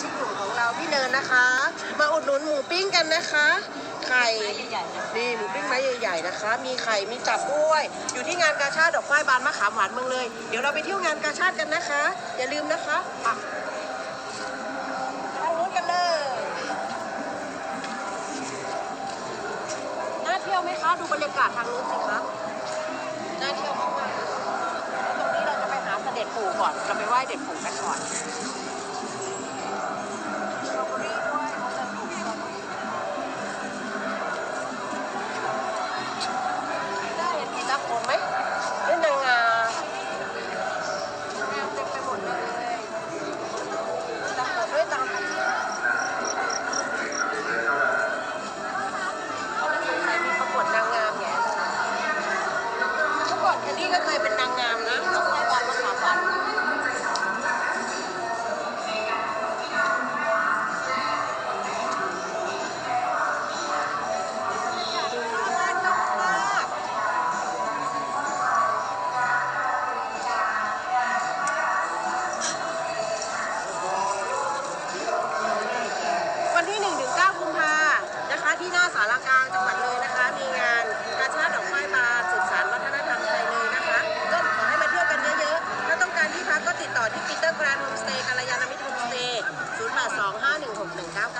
ชิกกลุ่มของเราพี่เนินนะคะ มาอุดหนุนหมูปิ้งกันนะคะ ไข่ใหญ่ๆนี่หมูปิ้งไม้ใหญ่ๆนะคะ มีไข่มีตับด้วย อยู่ที่งานกาชาติดอกฝ้บานมะขามหวานเมืองเลย เดี๋ยวเราไปเที่ยวงานกาชาติกันนะคะ อย่าลืมนะคะอะไปนู้นกันเลยน่าเที่ยวไหมคะดูบรรยากาศทางนู้นสิคะน่าเที่ยวมากๆเลยตรงนี้เราจะไปหาเสด็จปู่ก่อนเราไปไหว้เด็จปู่กันก่อน มื่ก็เคยเป็นนางงามนะดอกไม้บานมะขามหานวันที่1ถึง9กุมภานะคะ ที่หน้าสารกลางจังหวัด đầu giáp